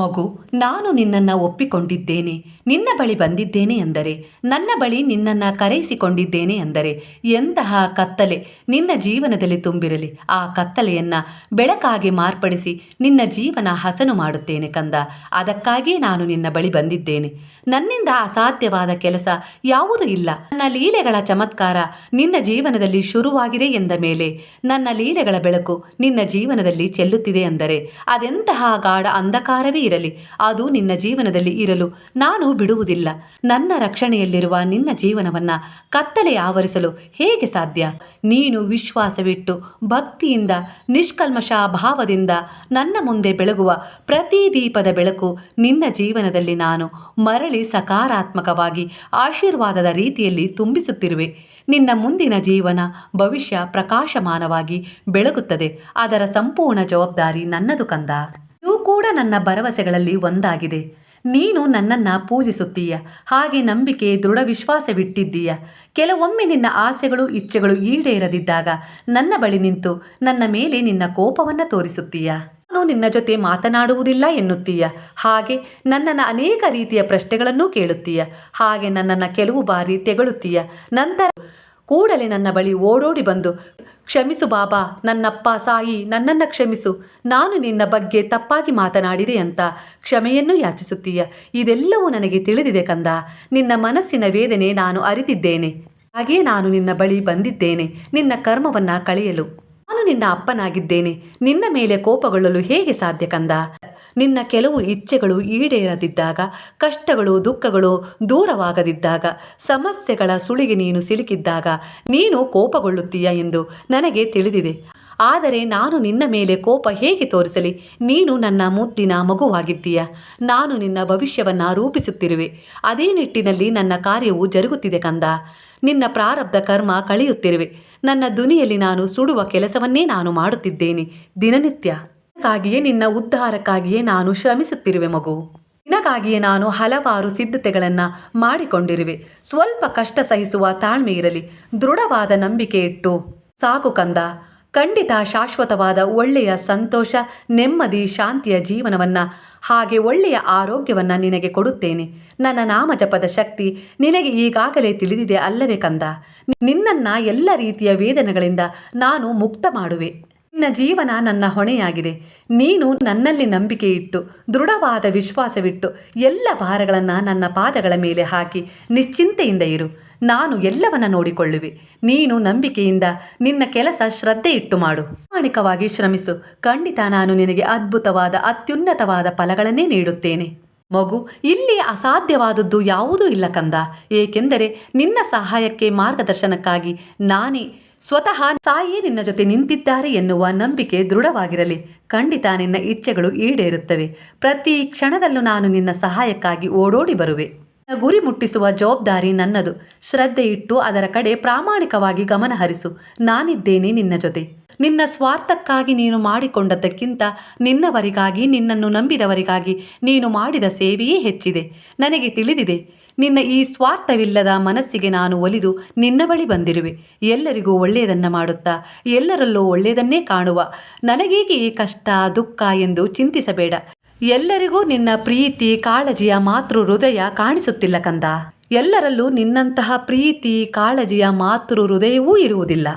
ಮಗು, ನಾನು ನಿನ್ನನ್ನು ಒಪ್ಪಿಕೊಂಡಿದ್ದೇನೆ. ನಿನ್ನ ಬಳಿ ಬಂದಿದ್ದೇನೆ ಎಂದರೆ ನನ್ನ ಬಳಿ ನಿನ್ನನ್ನು ಕರೆಯಿಸಿಕೊಂಡಿದ್ದೇನೆ ಎಂದರೆ ಎಂತಹ ಕತ್ತಲೆ. ನಿನ್ನ ಜೀವನದಲ್ಲಿ ತುಂಬಿರಲಿ. ಆ ಕತ್ತಲೆಯನ್ನು ಬೆಳಕಾಗಿ ಮಾರ್ಪಡಿಸಿ ನಿನ್ನ ಜೀವನ ಹಸನು ಮಾಡುತ್ತೇನೆ ಕಂದ. ಅದಕ್ಕಾಗಿ ನಾನು ನಿನ್ನ ಬಳಿ ಬಂದಿದ್ದೇನೆ. ನನ್ನಿಂದ ಅಸಾಧ್ಯವಾದ ಕೆಲಸ ಯಾವುದೂ ಇಲ್ಲ. ನನ್ನ ಲೀಲೆಗಳ ಚಮತ್ಕಾರ ನಿನ್ನ ಜೀವನದಲ್ಲಿ ಶುರುವಾಗಿದೆ ಎಂದ ಮೇಲೆ, ನನ್ನ ಲೀಲೆಗಳ ಬೆಳಕು ನಿನ್ನ ಜೀವನದಲ್ಲಿ ಚೆಲ್ಲುತ್ತಿದೆ ಅಂದರೆ, ಅದೆಂತಹ ಗಾಢ ಅಂಧಕಾರವೇ ಇರಲಿ. ಅದು ನಿನ್ನ ಜೀವನದಲ್ಲಿ ಇರಲು. ನಾನು ಬಿಡುವುದಿಲ್ಲ. ನನ್ನ ರಕ್ಷಣೆಯಲ್ಲಿರುವ ನಿನ್ನ ಜೀವನವನ್ನ ಕತ್ತಲೆ ಆವರಿಸಲು ಹೇಗೆ ಸಾಧ್ಯ? ನೀನು ವಿಶ್ವಾಸವಿಟ್ಟು, ಭಕ್ತಿಯಿಂದ ನಿಷ್ಕಲ್ಮಶ ಭಾವದಿಂದ ನನ್ನ ಮುಂದೆ ಬೆಳಗುವ ಪ್ರತಿ ದೀಪದ ಬೆಳಕು ನಿನ್ನ ಜೀವನದಲ್ಲಿ ನಾನು ಮರಳಿ ಸಕಾರಾತ್ಮಕವಾಗಿ ಆಶೀರ್ವಾದದ ರೀತಿಯಲ್ಲಿ ತುಂಬಿಸುತ್ತಿರುವೆ. ನಿನ್ನ ಮುಂದಿನ ಜೀವನ ಭವಿಷ್ಯ ಪ್ರಕಾಶಮಾನವಾಗಿ ಬೆಳಗುತ್ತದೆ. ಅದರ ಸಂಪೂರ್ಣ ಜವಾಬ್ದಾರಿ ನನ್ನದು ಕಂದ. ಕೂಡ ನನ್ನ ಭರವಸೆಗಳಲ್ಲಿ ಒಂದಾಗಿದೆ. ನೀನು ನನ್ನನ್ನು ಪೂಜಿಸುತ್ತೀಯ. ಹಾಗೆ ನಂಬಿಕೆ ದೃಢ ವಿಶ್ವಾಸವಿಟ್ಟಿದ್ದೀಯ ಕೆಲವೊಮ್ಮೆ ನಿನ್ನ ಆಸೆಗಳು, ಇಚ್ಛೆಗಳು ಈಡೇರದಿದ್ದಾಗ ನನ್ನ ಬಳಿ ನಿಂತು ನನ್ನ ಮೇಲೆ ನಿನ್ನ ಕೋಪವನ್ನು ತೋರಿಸುತ್ತೀಯ. ನಾನು ನಿನ್ನ ಜೊತೆ ಮಾತನಾಡುವುದಿಲ್ಲ ಎನ್ನುತ್ತೀಯ. ಹಾಗೆ ನನ್ನನ್ನು ಅನೇಕ ರೀತಿಯ ಪ್ರಶ್ನೆಗಳನ್ನು ಕೇಳುತ್ತೀಯ. ಹಾಗೆ ನನ್ನನ್ನು ಕೆಲವು ಬಾರಿ ತೆಗಳುತ್ತೀಯ. ನಂತರ ಕೂಡಲೇ ನನ್ನ ಬಳಿ ಓಡೋಡಿ ಬಂದು, ಕ್ಷಮಿಸು ಬಾಬಾ, ನನ್ನಪ್ಪ ಸಾಯಿ, ನನ್ನನ್ನು ಕ್ಷಮಿಸು. ನಾನು ನಿನ್ನ ಬಗ್ಗೆ ತಪ್ಪಾಗಿ ಮಾತನಾಡಿದೆ ಅಂತ ಕ್ಷಮೆಯನ್ನು ಯಾಚಿಸುತ್ತೀಯ? ಇದೆಲ್ಲವೂ ನನಗೆ ತಿಳಿದಿದೆ ಕಂದ. ನಿನ್ನ ಮನಸ್ಸಿನ ವೇದನೆ ನಾನು ಅರಿತಿದ್ದೇನೆ. ಹಾಗೆಯೇ ನಾನು ನಿನ್ನ ಬಳಿ ಬಂದಿದ್ದೇನೆ. ನಿನ್ನ ಕರ್ಮವನ್ನು ಕಳೆಯಲು. ನಾನು ನಿನ್ನ ಅಪ್ಪನಾಗಿದ್ದೇನೆ. ನಿನ್ನ ಮೇಲೆ ಕೋಪಗೊಳ್ಳಲು ಹೇಗೆ ಸಾಧ್ಯ ಕಂದ? ನಿನ್ನ ಕೆಲವು ಇಚ್ಛೆಗಳು ಈಡೇರದಿದ್ದಾಗ, ಕಷ್ಟಗಳು, ದುಃಖಗಳು ದೂರವಾಗದಿದ್ದಾಗ, ಸಮಸ್ಯೆಗಳ ಸುಳಿಗೆ ನೀನು ಸಿಲುಕಿದ್ದಾಗ ನೀನು ಕೋಪಗೊಳ್ಳುತ್ತೀಯ ಎಂದು ನನಗೆ ತಿಳಿದಿದೆ. ಆದರೆ ನಾನು ನಿನ್ನ ಮೇಲೆ ಕೋಪ ಹೇಗೆ ತೋರಿಸಲಿ? ನೀನು ನನ್ನ ಮುದ್ದಿನ ಮಗುವಾಗಿದ್ದೀಯ. ನಾನು ನಿನ್ನ ಭವಿಷ್ಯವನ್ನು ರೂಪಿಸುತ್ತಿರುವೆ. ಅದೇ ನಿಟ್ಟಿನಲ್ಲಿ ನನ್ನ ಕಾರ್ಯವು ಜರುಗುತ್ತಿದೆ ಕಂದ. ನಿನ್ನ ಪ್ರಾರಬ್ಧ ಕರ್ಮ ಕಳೆಯುತ್ತಿರುವೆ. ನನ್ನ ದುನಿಯಲ್ಲಿ ನಾನು ಸುಡುವ ಕೆಲಸವನ್ನೇ ನಾನು ಮಾಡುತ್ತಿದ್ದೇನೆ ದಿನನಿತ್ಯ. ನಿನಗಾಗಿಯೇ ನಿನ್ನ ಉದ್ಧಾರಕ್ಕಾಗಿಯೇ ನಾನು ಶ್ರಮಿಸುತ್ತಿರುವೆ ಮಗು. ನಿನಗಾಗಿಯೇ ನಾನು ಹಲವಾರು ಸಿದ್ಧತೆಗಳನ್ನು ಮಾಡಿಕೊಂಡಿರುವೆ. ಸ್ವಲ್ಪ ಕಷ್ಟ ಸಹಿಸುವ ತಾಳ್ಮೆ ಇರಲಿ. ದೃಢವಾದ ನಂಬಿಕೆ ಇಟ್ಟು ಸಾಕು ಕಂದ. ಖಂಡಿತ ಶಾಶ್ವತವಾದ ಒಳ್ಳೆಯ ಸಂತೋಷ, ನೆಮ್ಮದಿ, ಶಾಂತಿಯ ಜೀವನವನ್ನು ಹಾಗೆ ಒಳ್ಳೆಯ ಆರೋಗ್ಯವನ್ನು ನಿನಗೆ ಕೊಡುತ್ತೇನೆ. ನನ್ನ ನಾಮಜಪದ ಶಕ್ತಿ ನಿನಗೆ ಈಗಾಗಲೇ ತಿಳಿದಿದೆ ಅಲ್ಲವೇ ಕಂದ. ನಿನ್ನನ್ನು ಎಲ್ಲ ರೀತಿಯ ವೇದನೆಗಳಿಂದ ನಾನು ಮುಕ್ತ ಮಾಡುವೆ. ನಿನ್ನ ಜೀವನ ನನ್ನ ಹೊಣೆಯಾಗಿದೆ. ನೀನು ನನ್ನಲ್ಲಿ ನಂಬಿಕೆ ಇಟ್ಟು ದೃಢವಾದ ವಿಶ್ವಾಸವಿಟ್ಟು, ಎಲ್ಲ ಭಾರಗಳನ್ನು ನನ್ನ ಪಾದಗಳ ಮೇಲೆ ಹಾಕಿ ನಿಶ್ಚಿಂತೆಯಿಂದ ಇರು. ನಾನು ಎಲ್ಲವನ್ನ ನೋಡಿಕೊಳ್ಳುವೆ. ನೀನು ನಂಬಿಕೆಯಿಂದ ನಿನ್ನ ಕೆಲಸ ಶ್ರದ್ಧೆ ಇಟ್ಟು ಮಾಡು. ಪ್ರಾಮಾಣಿಕವಾಗಿ ಶ್ರಮಿಸು. ಖಂಡಿತ ನಾನು ನಿನಗೆ ಅದ್ಭುತವಾದ, ಅತ್ಯುನ್ನತವಾದ ಫಲಗಳನ್ನೇ ನೀಡುತ್ತೇನೆ. ಮಗು, ಇಲ್ಲಿ ಅಸಾಧ್ಯವಾದದ್ದು ಯಾವುದೂ ಇಲ್ಲ ಕಂದ. ಏಕೆಂದರೆ ನಿನ್ನ ಸಹಾಯಕ್ಕೆ ಮಾರ್ಗದರ್ಶನಕ್ಕಾಗಿ ನಾನೇ ಸ್ವತಃ ಸಾಯಿಯೇ ನಿನ್ನ ಜೊತೆ ನಿಂತಿದ್ದಾರೆ ಎನ್ನುವ ನಂಬಿಕೆ ದೃಢವಾಗಿರಲಿ. ಖಂಡಿತ ನಿನ್ನ ಇಚ್ಛೆಗಳು ಈಡೇರುತ್ತವೆ. ಪ್ರತಿ ಕ್ಷಣದಲ್ಲೂ ನಾನು ನಿನ್ನ ಸಹಾಯಕ್ಕಾಗಿ ಓಡೋಡಿ ಬರುವೆ. ಗುರಿ ಮುಟ್ಟಿಸುವ ಜವಾಬ್ದಾರಿ ನನ್ನದು. ಶ್ರದ್ಧೆ ಇಟ್ಟು ಅದರ ಕಡೆ ಪ್ರಾಮಾಣಿಕವಾಗಿ ಗಮನಹರಿಸು. ನಾನಿದ್ದೇನೆ ನಿನ್ನ ಜೊತೆ. ನಿನ್ನ ಸ್ವಾರ್ಥಕ್ಕಾಗಿ ನೀನು ಮಾಡಿಕೊಂಡದ್ದಕ್ಕಿಂತ ನಿನ್ನವರಿಗಾಗಿ, ನಿನ್ನನ್ನು ನಂಬಿದವರಿಗಾಗಿ ನೀನು ಮಾಡಿದ ಸೇವೆಯೇ ಹೆಚ್ಚಿದೆ. ನನಗೆ ತಿಳಿದಿದೆ, ನಿನ್ನ ಈ ಸ್ವಾರ್ಥವಿಲ್ಲದ ಮನಸ್ಸಿಗೆ ನಾನು ಒಲಿದು ನಿನ್ನ ಬಳಿ ಬಂದಿರುವೆ. ಎಲ್ಲರಿಗೂ ಒಳ್ಳೆಯದನ್ನು ಮಾಡುತ್ತಾ, ಎಲ್ಲರಲ್ಲೂ ಒಳ್ಳೆಯದನ್ನೇ ಕಾಣುವ. ನನಗೇಕೆ ಈ ಕಷ್ಟ, ದುಃಖ ಎಂದು ಚಿಂತಿಸಬೇಡ. ಎಲ್ಲರಿಗೂ ನಿನ್ನ ಪ್ರೀತಿ, ಕಾಳಜಿಯ ಮಾತೃ ಹೃದಯ ಕಾಣಿಸುತ್ತಿಲ್ಲ ಕಂದ. ಎಲ್ಲರಲ್ಲೂ ನಿನ್ನಂತಹ ಪ್ರೀತಿ, ಕಾಳಜಿಯ ಮಾತೃ ಹೃದಯವೂ ಇರುವುದಿಲ್ಲ.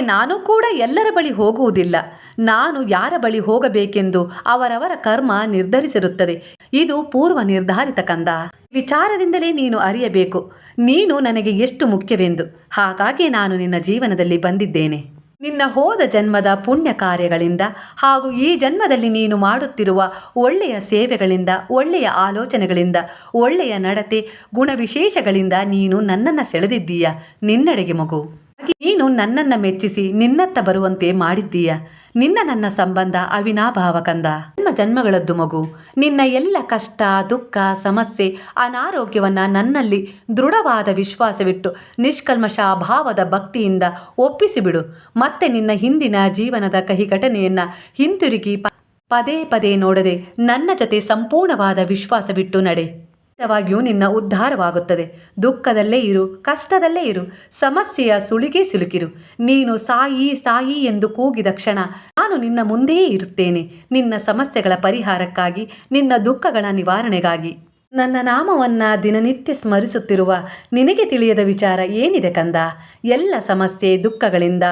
ನಾನು ಕೂಡ ಎಲ್ಲರ ಬಳಿ ಹೋಗುವುದಿಲ್ಲ. ನಾನು ಯಾರ ಬಳಿ ಹೋಗಬೇಕೆಂದು ಅವರವರ ಕರ್ಮ ನಿರ್ಧರಿಸಿರುತ್ತದೆ. ಇದು ಪೂರ್ವ ನಿರ್ಧಾರಿತ ಕಂದ. ವಿಚಾರದಿಂದಲೇ ನೀನು ಅರಿಯಬೇಕು. ನೀನು ನನಗೆ ಎಷ್ಟು ಮುಖ್ಯವೆಂದು. ಹಾಗಾಗಿ ನಾನು ನಿನ್ನ ಜೀವನದಲ್ಲಿ ಬಂದಿದ್ದೇನೆ. ನಿನ್ನ ಹೋದ ಜನ್ಮದ ಪುಣ್ಯ ಕಾರ್ಯಗಳಿಂದ ಹಾಗೂ ಈ ಜನ್ಮದಲ್ಲಿ ನೀನು ಮಾಡುತ್ತಿರುವ ಒಳ್ಳೆಯ ಸೇವೆಗಳಿಂದ, ಒಳ್ಳೆಯ ಆಲೋಚನೆಗಳಿಂದ, ಒಳ್ಳೆಯ ನಡತೆ, ಗುಣವಿಶೇಷಗಳಿಂದ ನೀನು ನನ್ನನ್ನು ಸೆಳೆದಿದ್ದೀಯ? ನಿನ್ನಡೆಗೆ ಮಗು. ಹಾಗೆ ನೀನು ನನ್ನನ್ನ ಮೆಚ್ಚಿಸಿ ನಿನ್ನತ್ತ ಬರುವಂತೆ ಮಾಡಿದ್ದೀಯ. ನಿನ್ನ ನನ್ನ ಸಂಬಂಧ ಅವಿನಾಭಾವ ಕಂದ. ನಿಮ್ಮ ಜನ್ಮಗಳದ್ದು ಮಗು. ನಿನ್ನ ಎಲ್ಲ ಕಷ್ಟ, ದುಃಖ, ಸಮಸ್ಯೆ, ಅನಾರೋಗ್ಯವನ್ನ ನನ್ನಲ್ಲಿ ದೃಢವಾದ ವಿಶ್ವಾಸವಿಟ್ಟು ನಿಷ್ಕಲ್ಮಶ ಭಾವದ ಭಕ್ತಿಯಿಂದ ಒಪ್ಪಿಸಿಬಿಡು. ಮತ್ತೆ ನಿನ್ನ ಹಿಂದಿನ ಜೀವನದ ಕಹಿ ಘಟನೆಯನ್ನ ಹಿಂತಿರುಗಿ ಪದೇ ಪದೇ ನೋಡದೆ ನನ್ನ ಜೊತೆ ಸಂಪೂರ್ಣವಾದ ವಿಶ್ವಾಸವಿಟ್ಟು ನಡೆ. ಖಂಡಿತವಾಗಿಯೂ ನಿನ್ನ ಉದ್ಧಾರವಾಗುತ್ತದೆ. ದುಃಖದಲ್ಲೇ ಇರು, ಕಷ್ಟದಲ್ಲೇ ಇರು, ಸಮಸ್ಯೆಯ ಸುಳಿಗೆ ಸಿಲುಕಿರು. ನೀನು ಸಾಯಿ ಸಾಯಿ ಎಂದು ಕೂಗಿದ ಕ್ಷಣ ನಾನು ನಿನ್ನ ಮುಂದೆಯೇ ಇರುತ್ತೇನೆ. ನಿನ್ನ ಸಮಸ್ಯೆಗಳ ಪರಿಹಾರಕ್ಕಾಗಿ, ನಿನ್ನ ದುಃಖಗಳ ನಿವಾರಣೆಗಾಗಿ. ನನ್ನ ನಾಮವನ್ನ ದಿನನಿತ್ಯ ಸ್ಮರಿಸುತ್ತಿರುವ ನಿನಗೆ ತಿಳಿಯದ ವಿಚಾರ ಏನಿದೆ ಕಂದ? ಎಲ್ಲ ಸಮಸ್ಯೆ ದುಃಖಗಳಿಂದ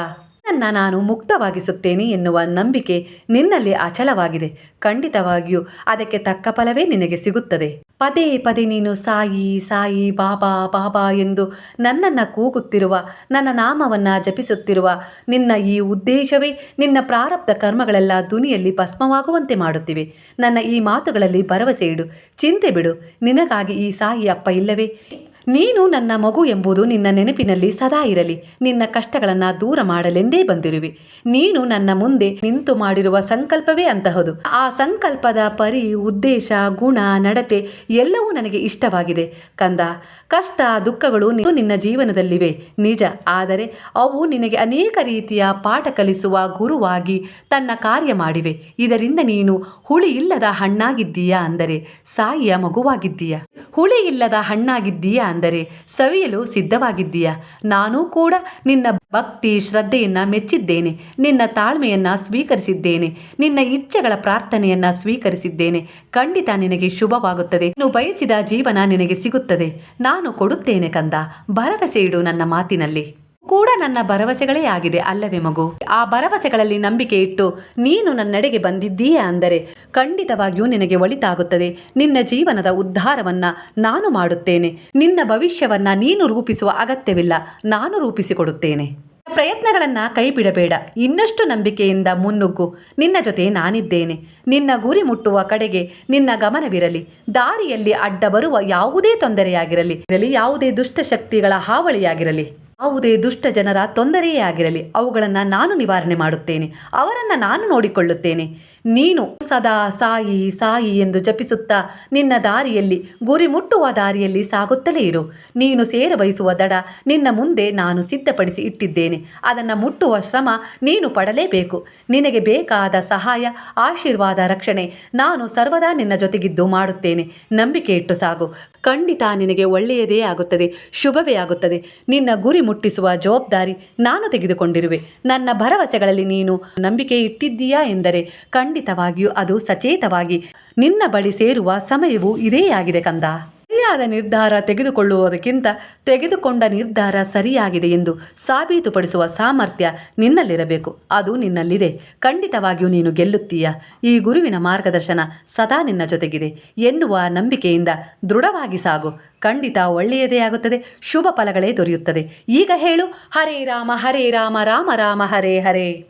ನನ್ನ ನಾನು ಮುಕ್ತವಾಗಿಸುತ್ತೇನೆ ಎನ್ನುವ ನಂಬಿಕೆ ನಿನ್ನಲ್ಲಿ ಅಚಲವಾಗಿದೆ ಖಂಡಿತವಾಗಿಯೂ ಅದಕ್ಕೆ ತಕ್ಕ ಫಲವೇ ನಿನಗೆ ಸಿಗುತ್ತದೆ. ಪದೇ ಪದೇ ನೀನು ಸಾಯಿ ಸಾಯಿ, ಬಾಬಾ ಬಾಬಾ ಎಂದು ನನ್ನನ್ನು ಕೂಗುತ್ತಿರುವ, ನನ್ನ ನಾಮವನ್ನು ಜಪಿಸುತ್ತಿರುವ, ನಿನ್ನ ಈ ಉದ್ದೇಶವೇ ನಿನ್ನ ಪ್ರಾರಬ್ಧ ಕರ್ಮಗಳೆಲ್ಲ ದುನಿಯಲ್ಲಿ ಭಸ್ಮವಾಗುವಂತೆ ಮಾಡುತ್ತಿವೆ. ನನ್ನ ಈ ಮಾತುಗಳಲ್ಲಿ ಭರವಸೆ ಇಡು. ಚಿಂತೆ ಬಿಡು. ನಿನಗಾಗಿ ಈ ಸಾಯಿ ಅಪ್ಪ ಇಲ್ಲವೇ? ನೀನು ನನ್ನ ಮಗು ಎಂಬುದು ನಿನ್ನ ನೆನಪಿನಲ್ಲಿ ಸದಾ ಇರಲಿ. ನಿನ್ನ ಕಷ್ಟಗಳನ್ನು ದೂರ ಮಾಡಲೆಂದೇ ಬಂದಿರುವೆ. ನೀನು ನನ್ನ ಮುಂದೆ ನಿಂತು ಮಾಡಿರುವ ಸಂಕಲ್ಪವೇ ಅಂತಹದು. ಆ ಸಂಕಲ್ಪದ ಪರಿ ಉದ್ದೇಶ, ಗುಣ, ನಡತೆ ಎಲ್ಲವೂ ನನಗೆ ಇಷ್ಟವಾಗಿದೆ. ಕಂದ, ಕಷ್ಟ, ದುಃಖಗಳು ನಿನ್ನ ಜೀವನದಲ್ಲಿವೆ. ನಿಜ, ಆದರೆ ಅವು ನಿನಗೆ ಅನೇಕ ರೀತಿಯ ಪಾಠ ಕಲಿಸುವ ಗುರುವಾಗಿ ತನ್ನ ಕಾರ್ಯ ಮಾಡಿವೆ. ಇದರಿಂದ ನೀನು ಹುಳಿ ಇಲ್ಲದ ಹಣ್ಣಾಗಿದ್ದೀಯಾ ಅಂದರೆ, ಸಾಯಿಯ ಮಗುವಾಗಿದ್ದೀಯಾ? ಹುಳಿ ಇಲ್ಲದ ಹಣ್ಣಾಗಿದ್ದೀಯಾ ಅಂದರೆ ಸವಿಯಲು ಸಿದ್ಧವಾಗಿದ್ದೀಯಾ? ನಾನೂ ಕೂಡ ನಿನ್ನ ಭಕ್ತಿ ಶ್ರದ್ಧೆಯನ್ನ ಮೆಚ್ಚಿದ್ದೇನೆ, ನಿನ್ನ ತಾಳ್ಮೆಯನ್ನ ಸ್ವೀಕರಿಸಿದ್ದೇನೆ, ನಿನ್ನ ಇಚ್ಛೆಗಳ ಪ್ರಾರ್ಥನೆಯನ್ನ ಸ್ವೀಕರಿಸಿದ್ದೇನೆ. ಖಂಡಿತ ನಿನಗೆ ಶುಭವಾಗುತ್ತದೆ. ನೀನು ಬಯಸಿದ ಜೀವನ ನಿನಗೆ ಸಿಗುತ್ತದೆ. ನಾನು ಕೊಡುತ್ತೇನೆ ಕಂದ. ಭರವಸೆ ಇಡು ನನ್ನ ಮಾತಿನಲ್ಲಿ. ಕೂಡ ನನ್ನ ಭರವಸೆಗಳೇ ಆಗಿದೆ, ಅಲ್ಲವೇ ಮಗು? ಆ ಭರವಸೆಗಳಲ್ಲಿ ನಂಬಿಕೆ ಇಟ್ಟು ನೀನು ನನ್ನೆಡೆಗೆ ಬಂದಿದ್ದೀಯಾ ಅಂದರೆ ಖಂಡಿತವಾಗಿಯೂ ನಿನಗೆ ಒಳಿತಾಗುತ್ತದೆ. ನಿನ್ನ ಜೀವನದ ಉದ್ಧಾರವನ್ನ ನಾನು ಮಾಡುತ್ತೇನೆ. ನಿನ್ನ ಭವಿಷ್ಯವನ್ನ ನೀನು ರೂಪಿಸುವ ಅಗತ್ಯವಿಲ್ಲ, ನಾನು ರೂಪಿಸಿಕೊಡುತ್ತೇನೆ. ಪ್ರಯತ್ನಗಳನ್ನು ಕೈ ಬಿಡಬೇಡ ಇನ್ನಷ್ಟು ನಂಬಿಕೆಯಿಂದ ಮುನ್ನುಗ್ಗು. ನಿನ್ನ ಜೊತೆ ನಾನಿದ್ದೇನೆ. ನಿನ್ನ ಗುರಿ ಮುಟ್ಟುವ ಕಡೆಗೆ ನಿನ್ನ ಗಮನವಿರಲಿ. ದಾರಿಯಲ್ಲಿ ಅಡ್ಡ ಬರುವ ಯಾವುದೇ ತೊಂದರೆಯಾಗಿರಲಿ. ಇರಲಿ ಯಾವುದೇ ದುಷ್ಟಶಕ್ತಿಗಳ ಹಾವಳಿಯಾಗಿರಲಿ. ಯಾವುದೇ ದುಷ್ಟ ಜನರ ತೊಂದರೆಯೇ ಆಗಿರಲಿ, ಅವುಗಳನ್ನು ನಾನು ನಿವಾರಣೆ ಮಾಡುತ್ತೇನೆ, ಅವರನ್ನು ನಾನು ನೋಡಿಕೊಳ್ಳುತ್ತೇನೆ. ನೀನು ಸದಾ ಸಾಯಿ ಸಾಯಿ ಎಂದು ಜಪಿಸುತ್ತಾ ನಿನ್ನ ದಾರಿಯಲ್ಲಿ ಗುರಿ ಮುಟ್ಟುವ ದಾರಿಯಲ್ಲಿ ಸಾಗುತ್ತಲೇ ಇರು. ನೀನು ಸೇರ ಬಯಸುವ ದಡ ನಿನ್ನ ಮುಂದೆ ನಾನು ಸಿದ್ಧಪಡಿಸಿ ಇಟ್ಟಿದ್ದೇನೆ. ಅದನ್ನು ಮುಟ್ಟುವ ಶ್ರಮ ನೀನು ಪಡಲೇಬೇಕು. ನಿನಗೆ ಬೇಕಾದ ಸಹಾಯ, ಆಶೀರ್ವಾದ, ರಕ್ಷಣೆ ನಾನು ಸರ್ವದಾ ನಿನ್ನ ಜೊತೆಗಿದ್ದು ಮಾಡುತ್ತೇನೆ. ನಂಬಿಕೆ ಇಟ್ಟು ಸಾಗು. ಖಂಡಿತ ನಿನಗೆ ಒಳ್ಳೆಯದೇ ಆಗುತ್ತದೆ, ಶುಭವೇ ಆಗುತ್ತದೆ. ನಿನ್ನ ಗುರಿ ಮುಟ್ಟಿಸುವ ಜವಾಬ್ದಾರಿ ನಾನು ತೆಗೆದುಕೊಂಡಿರುವೆ. ನನ್ನ ಭರವಸೆಗಳಲ್ಲಿ ನೀನು ನಂಬಿಕೆ ಇಟ್ಟಿದ್ದೀಯಾ ಎಂದರೆ ಖಂಡಿತವಾಗಿಯೂ ಅದು ಸಚೇತವಾಗಿ ನಿನ್ನ ಬಳಿ ಸೇರುವ ಸಮಯವು ಇದೇ ಆಗಿದೆ ಕಂದ. ಸರಿಯಾದ ನಿರ್ಧಾರ ತೆಗೆದುಕೊಳ್ಳುವುದಕ್ಕಿಂತ ತೆಗೆದುಕೊಂಡ ನಿರ್ಧಾರ ಸರಿಯಾಗಿದೆ ಎಂದು ಸಾಬೀತುಪಡಿಸುವ ಸಾಮರ್ಥ್ಯ ನಿನ್ನಲ್ಲಿರಬೇಕು. ಅದು ನಿನ್ನಲ್ಲಿದೆ. ಖಂಡಿತವಾಗಿಯೂ ನೀನು ಗೆಲ್ಲುತ್ತೀಯ. ಈ ಗುರುವಿನ ಮಾರ್ಗದರ್ಶನ ಸದಾ ನಿನ್ನ ಜೊತೆಗಿದೆ. ಎನ್ನುವ ನಂಬಿಕೆಯಿಂದ ದೃಢವಾಗಿ ಸಾಗು. ಖಂಡಿತ ಒಳ್ಳೆಯದೇ ಆಗುತ್ತದೆ. ಶುಭ ಫಲಗಳೇ ದೊರೆಯುತ್ತದೆ. ಈಗ ಹೇಳು. ಹರೇ ರಾಮ ಹರೇ ರಾಮ ರಾಮ ರಾಮ, ಹರೇ ಹರೇ.